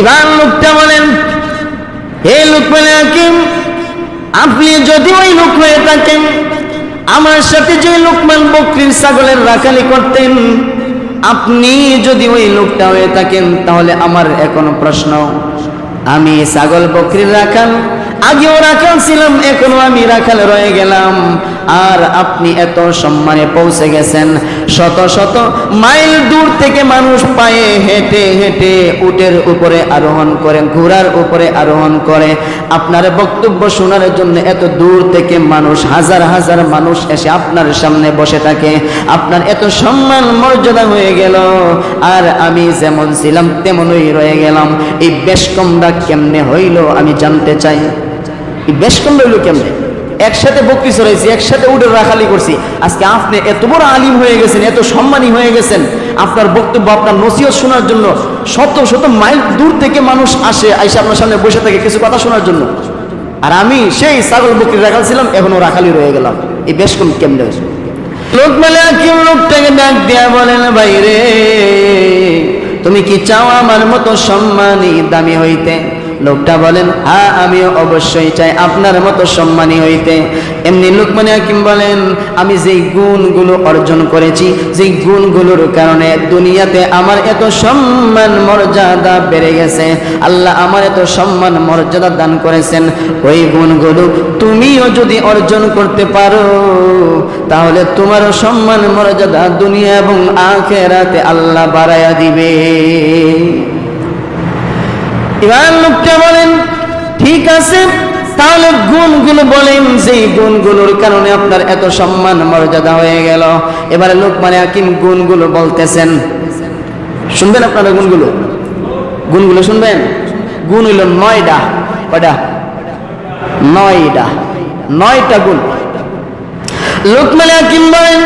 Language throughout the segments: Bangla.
এবার লোকটা বলেন, হে লোকমান হাকিম, আপনি যদি ওই লোক হয়ে থাকেন, আমার সাথে যে লোকমান বকরির ছাগলের রাখালি করতেন, আপনি যদি ওই লোকটা হয়ে থাকেন, তাহলে আমার এখনও প্রশ্ন, আমি ছাগল বকরির রাখাল আগেও রাখাল ছিলাম? এখনও আমি রাখাল রয়ে গেলাম। আর আপনি এত সম্মানে পৌঁছে গেছেন। শত শত মাইল দূর থেকে মানুষ পায়ে হেঁটে হেঁটে উটের উপরে আরোহণ করে, ঘোড়ার উপরে আরোহণ করে। আপনার বক্তব্য শোনার জন্য এত দূর থেকে মানুষ, হাজার হাজার মানুষ এসে আপনার সামনে বসে থাকে। আপনার এত সম্মান, মর্যাদা হয়ে গেল। আর আমি যেমন ছিলাম, তেমনই রয়ে গেলাম। এই বেশকমটা কেমনে হইল আমি জানতে চাই। বেশকম হইল কেমনে? একসাথে বকরি চড়াইছি একসাথে উঠে রাখালি করছি। আজকে আপনি এত বড় আলিম হয়ে গেছেন, এত সম্মানী হয়ে গেছেন, আপনার বক্তব্য, আপনার নসিহত শোনার জন্য শত শত মাইল দূর থেকে মানুষ আসে, আইসে আপনার সামনে বসে থাকে কিছু কথা শোনার জন্য। আর আমি সেই ছাগল বকরি রাখাল ছিলাম এখনও রাখালি রয়ে গেলাম। এই বেশ কম কেমনে লোক মেলে কেউ লোকটাকে ডাক দিয়া বলেন বাইরে তুমি কি চাও আমার মতো সম্মানী, দামি হইতে? লোকটা বলেন হ্যাঁ আমিও অবশ্যই চাই আপনার মতো সম্মানী হইতে। এমনি লোকমানে হাকিম বলেন, আমি যেই গুণগুলো অর্জন করেছি, যেই গুণগুলোর কারণে দুনিয়াতে আমার এত সম্মান মর্যাদা বেড়ে গেছে। আল্লাহ আমার এত সম্মান মর্যাদা দান করেছেন। ওই গুণগুলো তুমিও যদি অর্জন করতে পারো, তাহলে তোমারও সম্মান মর্যাদা দুনিয়া এবং আখেরাতে আল্লাহ বাড়াইয়া দিবে। এবার লোকটা বলেন, ঠিক আছে, তাহলে গুণগুলো বলেন যে গুণগুলোর কারণে আপনার এত সম্মান, মর্যাদা হয়ে গেল। এবারে লোক মানে হাকিম গুণগুলো বলতেছেন। শুনবেন আপনারা গুণগুলো? গুণগুলো শুনবেন? গুণ হইল নয়টা কয়টা নয়টা নয়টা গুণ। লোকমান হাকিম বলেন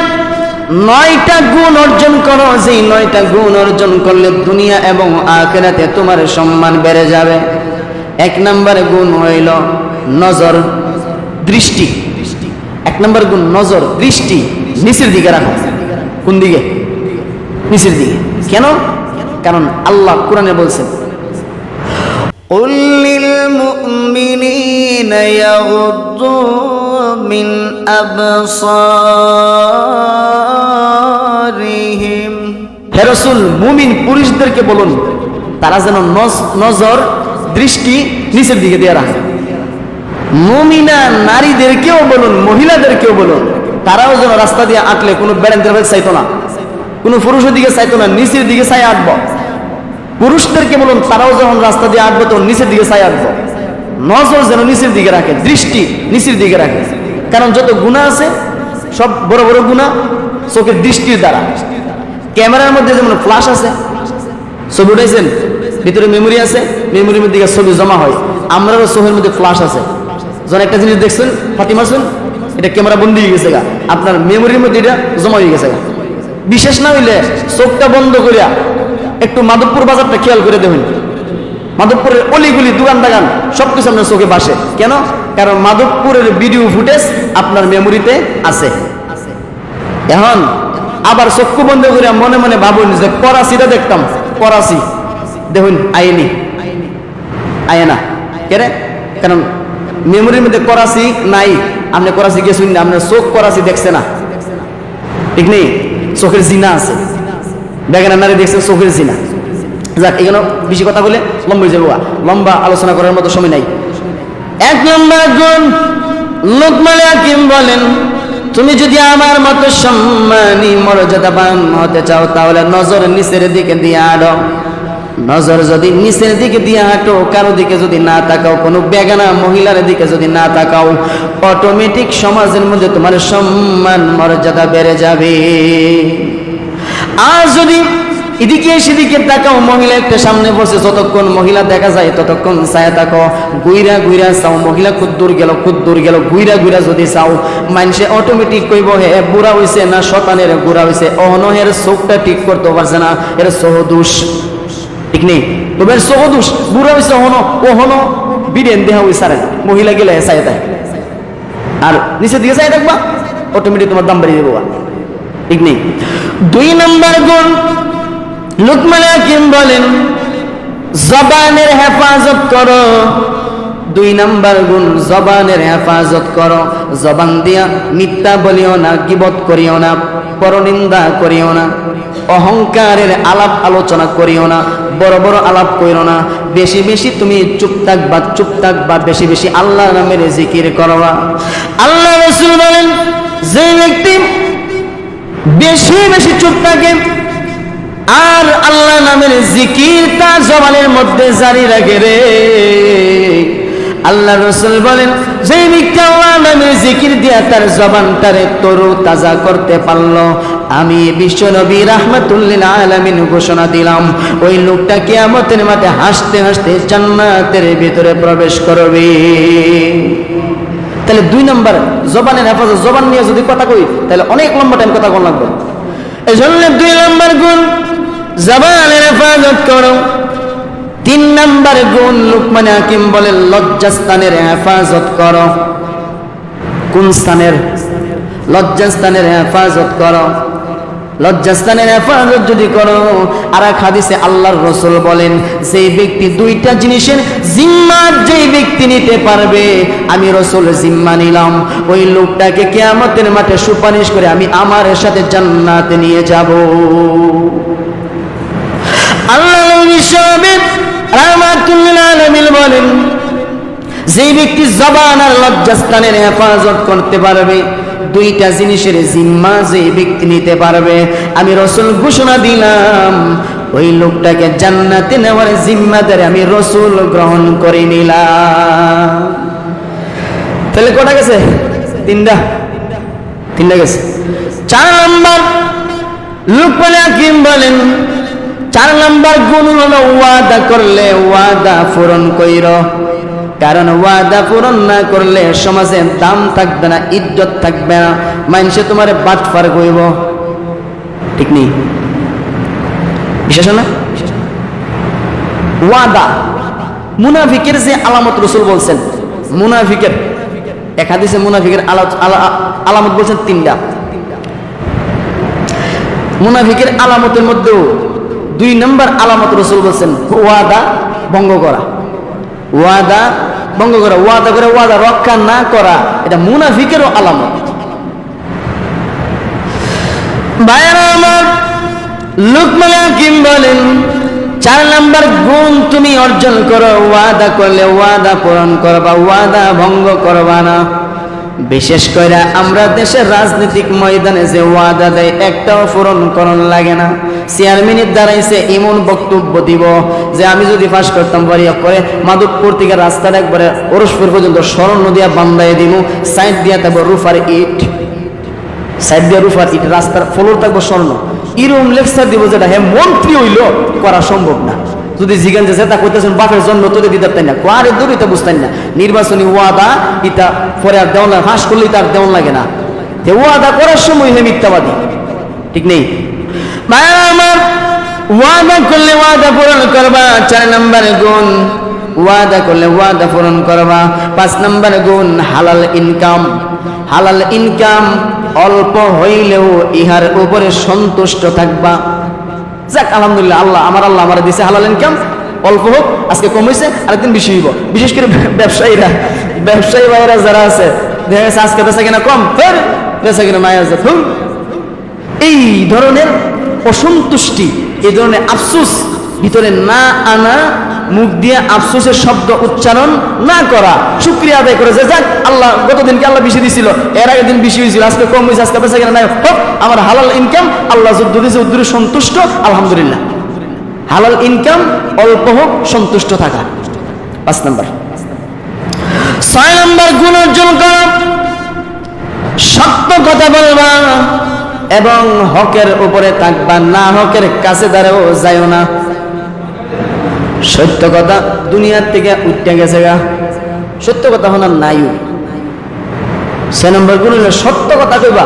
নয়টা গুণ অর্জন করো যেই নয়টা গুণ অর্জন করলে দুনিয়া এবং আখেরাতে তোমার সম্মান বেড়ে যাবে এক নম্বর গুণ হইল নজর দৃষ্টি এক নম্বর গুণ নজর দৃষ্টি নিচের দিকে রাখো কোন দিকে নিচের দিকে কেন কারণ আল্লাহ কোরআনে বলছেন قل للمؤمنين يغضوا من أبصارهم হে রসুল, মুমিন পুরুষদেরকে বলুন, তারা যেন নজর, দৃষ্টি নিচের দিকে দিয়ে রাখে। মুমিনা নারীদেরকেও বলুন, মহিলাদেরকেও বলুন, তারাও যেন রাস্তা দিয়ে আঁকলে কোনো বেড়ান্তের ভাবে চাইতো না, কোনো পুরুষের দিকে চাইতো না, নিচের দিকে চাই আঁকবো। পুরুষদেরকে বলুন, তারাও যখন রাস্তা দিয়ে আঁকবো, তখন নিচের দিকে চাই আঁকবো। নজর যেন নিচের দিকে রাখে, দৃষ্টি নিচের দিকে রাখে। কারণ যত গুণা আছে, সব বড় বড় গুণা চোখের দৃষ্টির দ্বারা। ক্যামেরার মধ্যে যেমন ফ্লাশ আছে, ছবি উঠাইছেন, ভিতরে মেমোরি আছে মেমোরির মধ্যে ছবি জমা হয়, আমরারও চোখের মধ্যে ফ্লাশ আছে। যখন একটা জিনিস দেখছেন, ফাতিমা শুন এটা ক্যামেরা বন্দি হয়ে গেছে গা। আপনার মেমোরির মধ্যে এটা জমা হয়ে গেছে গা। বিশেষ না হইলে চোখটা বন্ধ করিয়া একটু মাধবপুর বাজারটা খেয়াল করে দেবেন মাধবপুরের অলিগুলি, দোকান দাগান সব কিছু আপনার চোখে বাসে কেন? কারণ মাধবপুরের ভিডিও ফুটেজ আপনার মেমোরিতে আছে। এখন আবার চক্ষু বন্ধ করে মনে মনে ভাবুন যে করাচিটা দেখতাম করাচি দেখুন, আইনি। আয় না। কেরে কারণ মেমোরির মধ্যে করাচি নাই। আপনি করাচি গেছেন না আপনার চোখ করাচি দেখছে না। ঠিক নেই? চোখের জিনা আছে। দেখেন নারী দেখছেন চোখের জিনা। যাক এখানে বেশি কথা বলে লম্বা যাব লম্বা আলোচনা করার মতো সময় নাই। এক নম্বর গুণ লোকমালে হাকিম বলেন তুমি যদি আমার মতো সম্মানী মর্যাদাবান হতে চাও, তাহলে নজর নিচের দিকে দিয়ে আড়ো নজর যদি নিচের দিকে দিয়ে হাঁটো কারও দিকে যদি না তাকাও, কোনো বেগানা মহিলার দিকে যদি না তাকাও অটোমেটিক সমাজের মধ্যে তোমার সম্মান, মর্যাদা বেড়ে যাবে। আর যদি এদিকে সেদিকে তাকাও, মহিলা একটা সামনে বসে, যতক্ষণ মহিলা দেখা যায়, ততক্ষণ ছায়া তাকাও গুইরা গুইরা চাও, মহিলা খুব দূর গেল, খুব দূর গেল, গুইরা গুইরা যদি চাও মানুষে অটোমেটিক কইব, হে, বুড়া হইছে না শতানের গুড়া হইছে? অহনহের চোখটা ঠিক করতে পারছে না, এর সহদোষ ঠিক নেই? তবে সহদোষ বুড়া হইছে অহন ওহন বিডেন দেহা হইছে আর মহিলা গেলে ছায়া তাই আর নিচের দিকে চাই দেখবা অটোমেটিক তোমার দাম বাড়িয়ে দেবো ঠিক নেই? দুই নম্বর গুণ লুকমান হাকিম বলেন, জবানের হেফাজত করো, দুই নাম্বার গুণ জবানের হেফাজত করো, জবান দিয়া মিথ্যা বলিও না, গিবত করিও না, পরনিন্দা করিও না, অহংকারের আলাপ আলোচনা করিও না, বড় বড় আলাপ করিও না, বেশি বেশি তুমি চুপ থাকবা চুপ থাকবা, বেশি বেশি আল্লাহ নামের জিকির করবা। আল্লাহ রসুল বলেন, যে ব্যক্তি বেশি বেশি চুপ থাকে আর আল্লাহ নামের জিকির তার জবানের মধ্যে জারি রাখে রে। আল্লাহ রসুল বলেন যে ব্যক্তি আল্লাহ নামের জিকির দিয়া তার জবানটারে তরু তাজা করতে পারল, আমি বিশ্ব নবী রাহমাতুল্লিল আলামিন ঘোষণা দিলাম, ওই লোকটা কিয়ামতের মাঠে হাসতে হাসতে জান্নাতের ভিতরে প্রবেশ করবে। তাহলে দুই নম্বর, জবানের হেফাজত, জবান নিয়ে যদি কথা কই, তাহলে অনেক লম্বা টাইম কথা কোন লাগবে। এই জন্য দুই নম্বর গুণ জবানের হেফাজত করো। তিন নম্বর গুণ লুকমান হাকিম বলে, লজ্জাস্থানের হেফাজত করো। কোন স্থানের? লজ্জাস্থানের হেফাজত করো। লজ্জাস্থানের হেফাজত যদি করো আর এক হাদিসে আল্লাহর রসুল বলেন, যে ব্যক্তি দুইটা জিনিসের জিম্মা যেই ব্যক্তি নিতে পারবে, আমি রসুল জিম্মা নিলাম। ওই লোকটাকে কেয়ামতের মাঠে সুপারিশ করে আমি আমার সাথে জান্নাতে নিয়ে যাব। বলেন, যে ব্যক্তি জবান আর লজ্জাস্থানের হেফাজত করতে পারবে, দুইটা জিনিসের জিম্মা যে ব্যক্তি নিতে পারবে। আমি রসুল ঘোষণা দিলাম, ওই লোকটাকে জান্নাতে নেওয়ার জিম্মাদারে আমি রসুল গ্রহণ করে নিলাম। তাহলে কটা গেছে? তিনটা। তিনটা গেছে। চার নম্বর লুকমান হাকিম বলেন চার নম্বর গুণ হলো ওয়াদা করলে ওয়াদা পূরণ কইর। কারণ ওয়াদা পূরণ না করলে সমাজে দাম থাকবে না, ইজ্জত থাকবে না মানুষে তোমার বাট ফার কইব ঠিক নেই? বিশেষ না? ওয়াদা। মুনাফিকের যে আলামত রসুল বলছেন, মুনাফিকের, এক হাদিসে মুনাফিকের আলা- আলা- আলামত বলছেন তিনটা। মুনাফিকের আলামতের মধ্যেও দুই নম্বর আলামত রসুল বলছেন, ওয়াদা ভঙ্গ করা। ওয়াদা ভঙ্গ করা। ওয়াদা করে ওয়াদা রক্ষা না করা, এটা মুনাফিকেরও আলামত। ভাইয়েরা আমার লুকমান হাকিম বলেন, চার নাম্বার গুণ তুমি অর্জন করো, ওয়াদা করলে ওয়াদা পূরণ করবা, ওয়াদা ভঙ্গ করবা না। বিশেষ করে আমরা দেশের রাজনৈতিক ময়দানে যে ওয়াদা দেয়, একটাও পূরণ করণ লাগে না। চেয়ারম্যানের দ্বারাইছে এমন বক্তব্য দিব যে আমি যদি পাশ করতাম বাড়ি করে মাধবপুর থেকে রাস্তার একবারে ওরসপুর পর্যন্ত স্মরণ নদিয়া বান্দায় দিব সাইড দিয়া তারপর রুফার ইট। সাইড দিয়া রুফার ইট, রাস্তার ফলোর থাকব স্বর্ণ। ইরম লেকচার দিব যেটা হ্যাঁ মন্ত্রী হইল করা সম্ভব না। যদি জিগান যে তা করতেছেন বাপের জন্ম তোদের দিতে পারতেন না। কোয়ারে দূর এটা বুঝতেন না। নির্বাচনী ওয়াদা ইটা পরে আর দেওয়ান লাগে ফাঁস করলে তার দেওয়ান লাগে না। তে ওয়াদা করার সময় হে মিথ্যাবাদী। ঠিক নেই? আমার, ওয়াদা করলে ওয়াদা পূরণ করবা, চার নম্বরে গুণ। ওয়াদা করলে ওয়াদা পূরণ করবা, পাঁচ নম্বর গুণ হালাল ইনকাম। হালাল ইনকাম অল্প হইলেও ইহার উপরে সন্তুষ্ট থাকবা। যাক, আলহামদুলিল্লাহ, আল্লাহ, আমার আল্লাহ আমার দিছে। হালাল ইনকাম অল্প হোক, আজকে কম আরেকদিন বেশি হইব। বিশেষ করে ব্যবসায়ীরা, ব্যবসায়ী ভাইরা যারা আছে, দেখা গেছে আজকে বেচা কিনা কম, ফের বেচা কিনা মায়া ফুল এই ধরনের অসন্তুষ্টি, এই ধরনের আফসুস ভিতরে না আনা মুখ দিয়ে আফসোসের শব্দ উচ্চারণ না করা। শুক্রিয়া আদায় করে যে যাক, আল্লাহ গতদিনকে আল্লাহ বেশি দিছিল, এর আগের দিন বেশি হয়েছিল, আজকে কম হয়েছে, আজকে বেঁচে গেলে নাই। হোক, আমার হালাল ইনকাম আল্লাহ যুদ্ধ দিয়েছে, উদ্দুরে সন্তুষ্ট, আলহামদুলিল্লাহ। হালাল ইনকাম অল্প হোক, সন্তুষ্ট থাকা। পাঁচ নাম্বার। ছয় নাম্বার গুণ অর্জন করা। সত্য কথা বলবা এবং হকের উপরে থাকবা, না হকের কাছে দাঁড়াও যাইও না। সত্য কথা দুনিয়ার থেকে উঠতে গেছে গা। সত্য কথা হনার নাই। সে নম্বর গুণ সত্য কথা কইবা,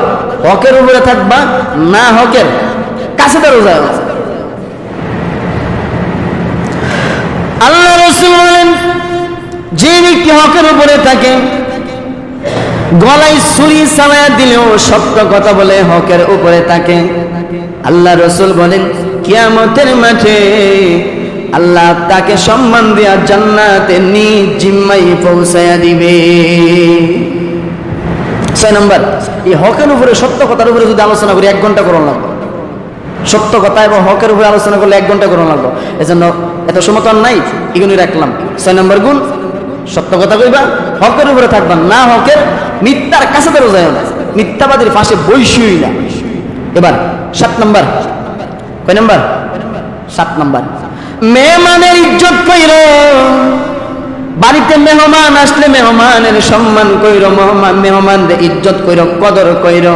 হকের উপরে থাকবা, না হকের কাছে যাইও না আল্লাহ রসুল বলেন, যে ব্যক্তি হকের উপরে থাকে, গলায় ছুরি চালায়া দিলেও সত্য কথা বলে হকের উপরে থাকে। আল্লাহ রসুল বলেন, কিয়ামতের মাঠে আল্লাহ তাকে সম্মান দিয়া জান্নাতে নিজ জিম্মাই পৌঁছায়া দিবে। ছয় নম্বর, এই হকের উপরে, সত্য কথার উপরে যদি আলোচনা করি, এক ঘণ্টা করুন লাগবে। সত্য কথা এবং হকের উপরে আলোচনা করলে এক ঘণ্টা করুন লাগবে। এজন্য এত সময় তো নাই এগুলি রাখলাম। ছয় নম্বর গুণ, সত্য কথা কইবা, হকের উপরে থাকবা। না হকের, মিথ্যার কাছে বেরো যায় না। মিথ্যাবাদীর পাশে বৈশই না। এবার, সাত নম্বর, কয় নম্বর? সাত নম্বর। মেহমানের ইজ্জত কইর। বাড়িতে মেহমান আসলে মেহমানের সম্মান কইর, মেহমান মেহমানদের ইজ্জত কইর, কদর কইর।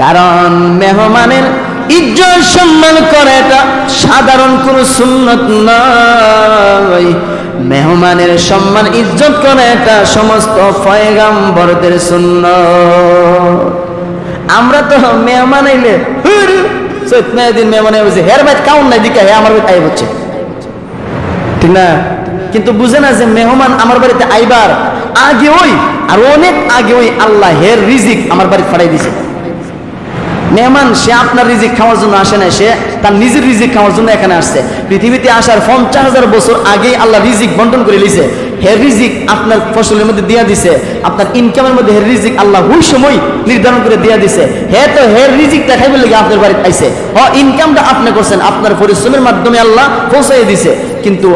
কারণ মেহমানের ইজ্জত সম্মান করে এটা সাধারণ কোনো সুন্নত নয়। মেহমানের সম্মান, ইজ্জত করে এটা সমস্ত ফয়গাম্বরদের সুন্নত। আমরা তো মেহমান আইলে দিন মেহমান বলছে হের কাউন নাই, দিকে হে আমার বাড়িতে আই হচ্ছে। ঠিক না? কিন্তু বুঝে না যে মেহমান আমার বাড়িতে আইবার আগে ওই, আর অনেক আগে ওই আল্লাহ হের রিজিক আমার বাড়িতে ফাড়াই দিছে। মেহমান, সে আপনার রিজিক খাওয়ার জন্য আসে না সে তার নিজের রিজিক খাওয়ার জন্য এখানে আসছে। পৃথিবীতে আসার পঞ্চাশ হাজার বছর আগেই আল্লাহ রিজিক বন্টন করে লিছে। হের রিজিক আপনার ফসলের মধ্যে দিয়া দিছে, আপনার ইনকামের মধ্যে হের রিজিক আল্লাহ ওই সময় নির্ধারণ করে দিয়া দিছে। হে তো হের রিজিক দেখাইবে লেগে আপনার বাড়িতে আইছে। হ ইনকামটা আপনি করছেন, আপনার পরিশ্রমের মাধ্যমে আল্লাহ পৌঁছাই দিছে। কিন্তু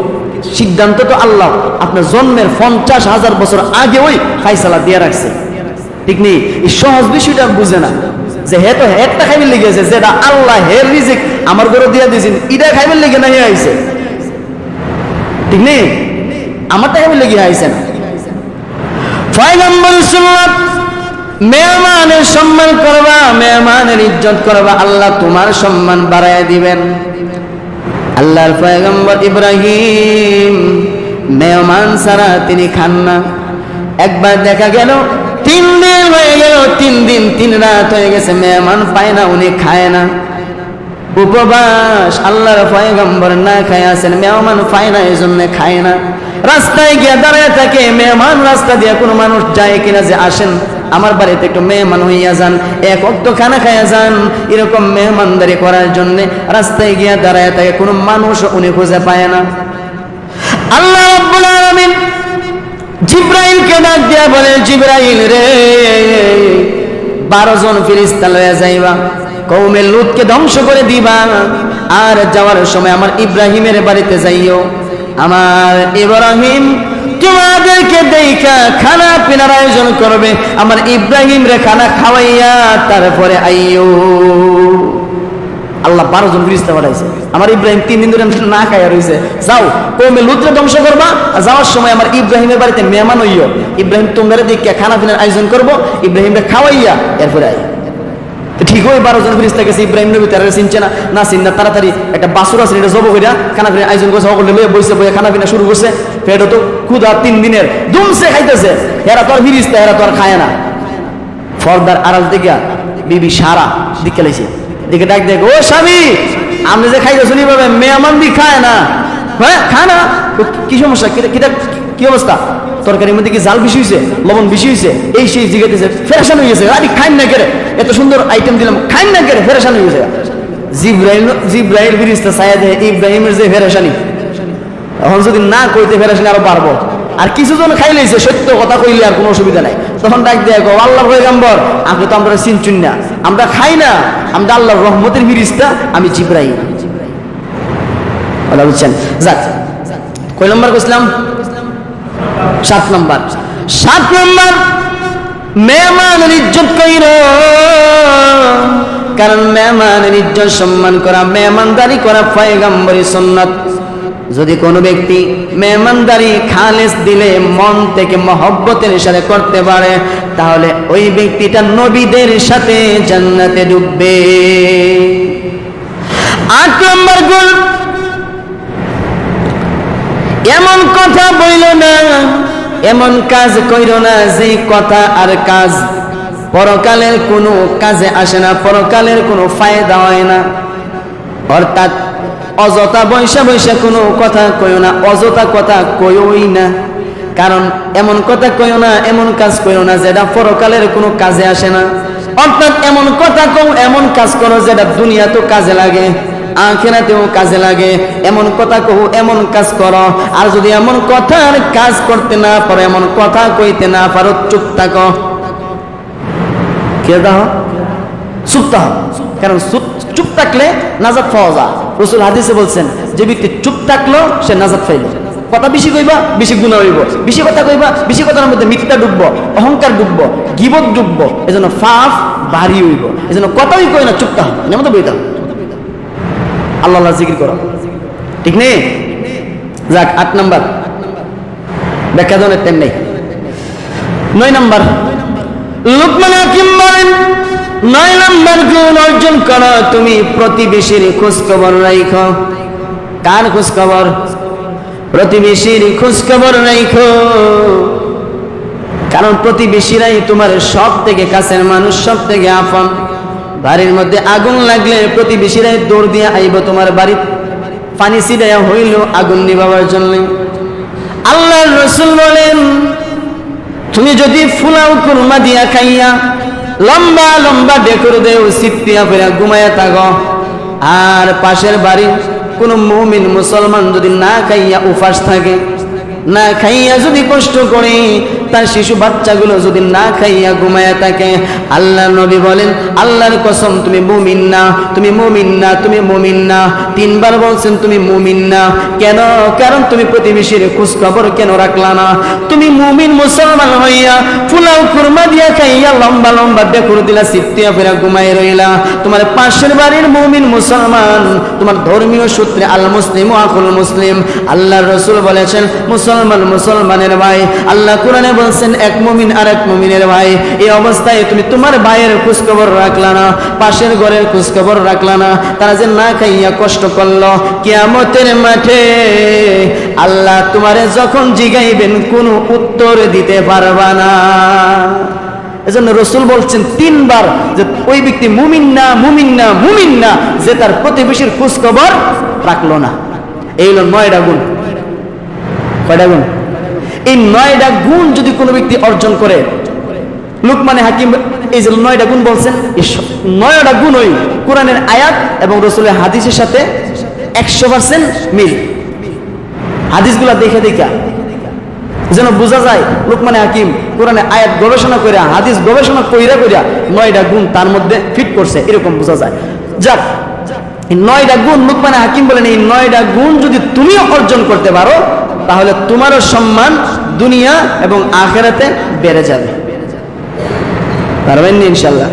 সিদ্ধান্ত তো আল্লাহ আপনার জন্মের পঞ্চাশ হাজার বছর আগে ওই ফাইসালা দিয়ে রাখছে। ঠিক নেই? এই সহজ বিষয়টা বুঝে না। যে হে তো হেডটা খাইবে লেগেছে যেটা আল্লাহ হের রিজিক আমার ঘরে দিয়া দিয়েছেন, এটা খাইবে লেগে না, হে আইছে। ঠিক নেই? আমারটা খাইবে লেগে আইছে না। পয়গম্বর সুন্নাত, মেহমানের সম্মান করবা, মেহমানের ইজ্জত করবা, আল্লাহ তোমার সম্মান বাড়ায় দিবেন। আল্লাহর পয়গম্বর ইব্রাহিম মেহমান ছাড়া তিনি খান না। একবার দেখা গেল, তিন দিন হয়ে গেল, তিন দিন, তিন রাত হয়ে গেছে, মেহমান পায় না, উনি খায় না। উপবাস আল্লাহর পয়গম্বর না খায় আছেন মেহমান পায় না এই জন্য খায় না। রাস্তায় গিয়ে দাঁড়ায় থাকে, মেহমান রাস্তা দিয়ে কোনো মানুষ যায় কিনা যে আসেন, আমার বাড়িতে একটু মেহমান হইয়া যান, এক অক্ত খানা খাইয়া যান, এরকম মেহমানদারি করার জন্য রাস্তায় গিয়া দাঁড়ায় থাকে, কোনো মানুষ উনি খুঁজে পায় না। আল্লাহ রাব্বুল আলামিন জিব্রাইলকে ডাক দিয়া বলে, জিব্রাইল রে, বারো জন ফিরিস্তা লয়ে যাইবা কৌমে লুতকে ধ্বংস করে দিবা, আর যাওয়ার সময় আমার ইব্রাহিমের বাড়িতে যাইও। আমার ইব্রাহিম তোমাদেরকে দেখা খানা পিনার আয়োজন করবে। আমার ইব্রাহিম রে খানা খাওয়াইয়া তারপরে আইও আল্লাহ বারো জন ফিরিস্তা পাঠাইছে। আমার ইব্রাহিম তিন দিন ধরে না খাইয়া রয়েছে যাও কৌমে লুত্রে ধ্বংস করবা আর যাওয়ার সময় আমার ইব্রাহিমের বাড়িতে মেহমান হইও ইব্রাহিম তোমার দিকে খানা পিনার আয়োজন করব। ইব্রাহিমরে খাওয়াইয়া এরপরে আই ঠিক ওই বারো জন ফিরিস্তা গেছে ইব্রাহিম নবী তারা চিনছে না না চিন্তা তাড়াতাড়ি একটা বাসুর আছে এটা জব কইরা খানা পিনা আয়োজন করছে, সকলে লয়ে বসে বইয়া খানা পিনা শুরু করছে। পেটও তো ক্ষুধা তিন দিনের দুমসে খাইতেছে, এরা তো আর ফিরিস্তা, এরা তো আর খায় না। ফর্দার আড়াল থেকে বিবি সারা দিকে লাইছে। দিকে ডাক দেখ ও স্বামী, আপনি যে খাইতেছেন এইভাবে, মেহমান দি খায় না? হ্যাঁ খায় না। কি সমস্যা? কি অবস্থা? তরকারির মধ্যে কি জাল বেশি হয়েছে লবণ বেশি হয়েছে এই সেই জিগাইতেছে ফেরেশান হয়ে গেছে। আরে খাইন না কেরে? এত সুন্দর আইটেম দিলাম। খাইন না কেরে? ফেরেশান হয়ে গেছে। সায়া দেয়, ইব্রাহিমের যে এখন যদি না কইতে আরও আর কিছু জন খাই লইছে সত্য কথা কইলে আর কোনো অসুবিধা নাই। তখন ডাক দেয় আল্লাহ পয়গাম্বর, আপনি তো আমরা না। আমরা খাই না। আমরা আল্লাহর রহমতের ফিরিস্তা আমি জিব্রাইল। বুঝছেন যাক। কয় নম্বর সাত নম্বর। সাত নম্বর, মেহমানের ইজ্জত কইর। কারণ মেহমানের ইজ্জত সম্মান করা, মেহমানদারি করা পয়গাম্বরী সুন্নাত। যদি কোনো ব্যক্তি মেহমানদারি খালেস দিলে, মন থেকে মহব্বতের সাথে করতে পারে, তাহলে ওই ব্যক্তিটা নবীদের সাথে জান্নাতে ডুববে আট নম্বর গুণ, এমন কথা বইল না। এমন কাজ কইর না যে কথা আর কাজ। পরকালের কোনো কাজে আসে না, পরকালের কোনো ফায়দা হয় না। অর্থাৎ অযথা বৈশা বৈশা কোনো কথা কইও না, অযথা কথা কইওই না। কারণ এমন কথা কইও না, এমন কাজ কইও না যেটা পরকালের কোনো কাজে আসে না। অর্থাৎ এমন কথা কও, এমন কাজ করো যেটা দুনিয়া তো কাজে লাগে। আখেরাতেও কাজে লাগে। এমন কথা কহু, এমন কাজ করো। আর যদি এমন কথার কাজ করতে না পারো, এমন কথা কইতে না পারো, চুপ থাকো। কে দাও? চুপ থাক। কারণ চুপ চুপ থাকলে নাজাত পাওয়া যায়। রসুল হাদিসে বলছেন, যে ব্যক্তি চুপ থাকল, সে নাজাত পাইল। কথা বেশি কইবা, বেশি গুণা হইব। বেশি কথা কইবা, বেশি কথার মধ্যে মিথ্যা ডুববো, অহংকার ডুববো, গিবত ডুববো, এজন্য ফাফ ভারী হইব। এজন্য কথাই কই না, চুপ থাক। যেমন তো বইতাম আল্লাহ আল্লাহ জিকির করো। ঠিক নেই? যাক, আট নাম্বার। ব্যাখ্যা ধরনের টাইম নেই। নয় নাম্বার। লুকমান হাকিম বলেন, নয় নাম্বার গুণ অর্জন করো, তুমি প্রতিবেশীর খোঁজ খবর রাখো কার খোঁজ খবর প্রতিবেশীর খোঁজ খবর রাখো কারণ প্রতিবেশীরাই তোমার সব থেকে কাছের মানুষ সব থেকে আপন। বাড়ির মধ্যে আগুন লাগলে প্রতিবেশীরাই দৌড় দিয়ে আইব তোমার বাড়ি। পানি ছিটাইয়া হইল আগুন নিবাবার জন্য। আল্লাহ রসুল বলেন, তুমি যদি ফুলাও কুরমা দিয়া খাইয়া লম্বা লম্বা ডেকর দেও সিপ্তিয়া ফেরা ঘুমাইয়া থাকো। আর পাশের বাড়ি কোন মুমিন মুসলমান যদি না খাইয়া উপাস থাকে, না খাইয়া যদি কষ্ট করে তার শিশু বাচ্চাগুলো যদি না খাইয়া ঘুমায়া থাকে, আল্লাহ নবী বলেন, আল্লাহর কসম, তুমি মুমিন না, তুমি মুমিন না, তুমি মুমিন না। তিনবার বলছেন, তুমি মুমিন না। কেন? কারণ তুমি প্রতিবেশীর খোঁজ খবর কেন রাখলা না? তুমি মুমিন মুসলমান হইয়া ফুলাও কুরমা দিয়া খাইয়া লম্বা লম্বা বেকুর দিলা, সিপ্তিয়া ফেরা ঘুমাই রইলা। তোমার পাশের বাড়ির মুমিন মুসলমান, তোমার ধর্মীয় সূত্রে আল মুসলিম ও আকুল মুসলিম। আল্লাহর রসুল বলেছেন, মুসলমান মুসলমানের ভাই, আল্লাহ কোরআনে বলছেন, এক মুমিন আর এক মুমিনের ভাই। এই অবস্থায় তুমি তোমার ভাইয়ের খোঁজখবর রাখলা না, পাশের ঘরের খোঁজখবর রাখলা না। তারা যে না খাইয়া কষ্ট করল, কিয়ামতের মাঠে আল্লাহ তোমারে যখন জিগাইবেন, কোনো উত্তর দিতে পারবা না। এজন্য রসুল বলছেন তিনবার যে ওই ব্যক্তি মুমিন না মুমিন না মুমিন না, যে তার প্রতিবেশীর খোঁজ খবর রাখল না। এই হলো নয়টা গুণ। কয়টা গুণ? এই নয়টা গুণ যদি কোনো ব্যক্তি অর্জন করে, লুকমানে হাকিম এই যে নয়টা গুণ বলছেন নয়টা গুণই কোরআনের আয়াত এবং রসুলের হাদিসের সাথে একশো পার্সেন্ট মিল। হাদিসগুলা দেখে দেখা। যেন বোঝা যায়, লোকমানে হাকিম কোরআনে আয়াত গবেষণা করে, হাদিস গবেষণা কইরা কইরা নয়টা গুণ তার মধ্যে ফিট করছে, এরকম বোঝা যায়। যাক নয়টা গুণ, লোকমানে হাকিম বলেন, এই নয়টা গুণ যদি তুমিও অর্জন করতে পারো তাহলে তোমারও সম্মান দুনিয়া এবং আখেরাতে বেড়ে যাবে। পারবেন ইনশাল্লাহ?